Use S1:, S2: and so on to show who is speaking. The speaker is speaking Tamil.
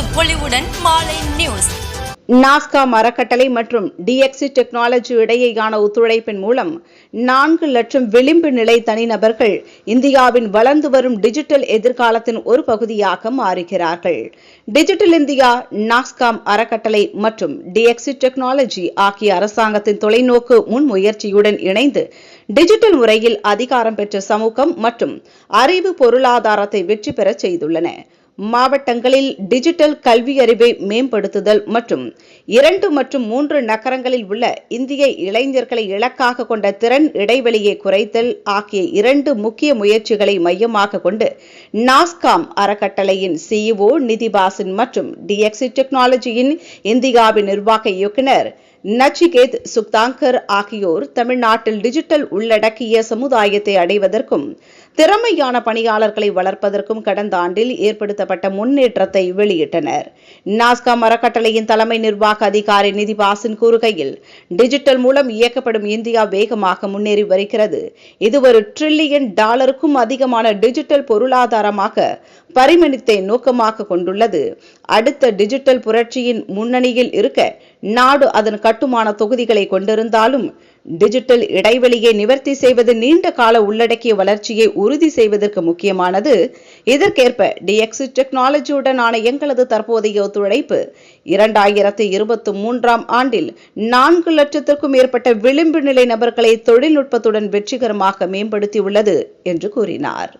S1: இப்போது பொலிவுடன் மாலை நியூஸ். நாஸ்கா மரக்கட்டளை மற்றும் டிஎக்சி டெக்னாலஜி இடையேயான ஒத்துழைப்பின் மூலம் நான்கு லட்சம் விளிம்பு நிலை தனிநபர்கள் இந்தியாவின் வளர்ந்து வரும் டிஜிட்டல் எதிர்காலத்தின் ஒரு பகுதியாக மாறுகிறார்கள். டிஜிட்டல் இந்தியா நாஸ்காம் அறக்கட்டளை மற்றும் டிஎக்சி டெக்னாலஜி ஆகிய அரசாங்கத்தின் தொலைநோக்கு முன்முயற்சியுடன் இணைந்து டிஜிட்டல் முறையில் அதிகாரம் பெற்ற சமூகம் மற்றும் அறிவு பொருளாதாரத்தை வெற்றி பெறச் செய்துள்ளன. மாவட்டங்களில் டிஜிட்டல் கல்வி அறிவை மேம்படுத்துதல் மற்றும் இரண்டு மற்றும் மூன்று நகரங்களில் உள்ள இந்திய இளைஞர்களை இலக்காக கொண்ட திறன் இடைவெளியை குறைத்தல் ஆகிய இரண்டு முக்கிய முயற்சிகளை மையமாக கொண்டு நாஸ்காம் அறக்கட்டளையின் சிஇஓ நிதிபாசன் மற்றும் டிஎக்சி டெக்னாலஜியின் இந்தியாவின் நிர்வாக இயக்குனர் நச்சிகேத் சுக்தாங்கர் ஆகியோர் தமிழ்நாட்டில் டிஜிட்டல் உள்ளடக்கிய சமுதாயத்தை அடைவதற்கும் திறமையான பணியாளர்களை வளர்ப்பதற்கும் கடந்த ஆண்டில் ஏற்படுத்தப்பட்ட முன்னேற்றத்தை வெளியிட்டனர். நாஸ்கா மரக்கட்டளையின் தலைமை நிர்வாக அதிகாரி நிதிபாசின் கூறுகையில் டிஜிட்டல் மூலம் இயக்கப்படும் இந்தியா வேகமாக முன்னேறி வருகிறது. இது ஒரு டிரில்லியன் டாலருக்கும் அதிகமான டிஜிட்டல் பொருளாதாரமாக பரிமணித்தை நோக்கமாக கொண்டுள்ளது. அடுத்த டிஜிட்டல் புரட்சியின் முன்னணியில் இருக்க நாடு அதன் கட்டுமான தொகுதிகளை கொண்டிருந்தாலும் டிஜிட்டல் இடைவெளியை நிவர்த்தி செய்வது நீண்ட கால உள்ளடக்கிய வளர்ச்சியை உறுதி செய்வதற்கு முக்கியமானது. இதற்கேற்ப டிஎக்ஸி டெக்னாலஜியுடனான எங்களது தற்போதைய ஒத்துழைப்பு இரண்டாயிரத்தி இருபத்தி மூன்றாம் ஆண்டில் நான்கு லட்சத்திற்கும் மேற்பட்ட விளிம்பு நிலை நபர்களை தொழில்நுட்பத்துடன் வெற்றிகரமாக மேம்படுத்தியுள்ளது என்று கூறினார்.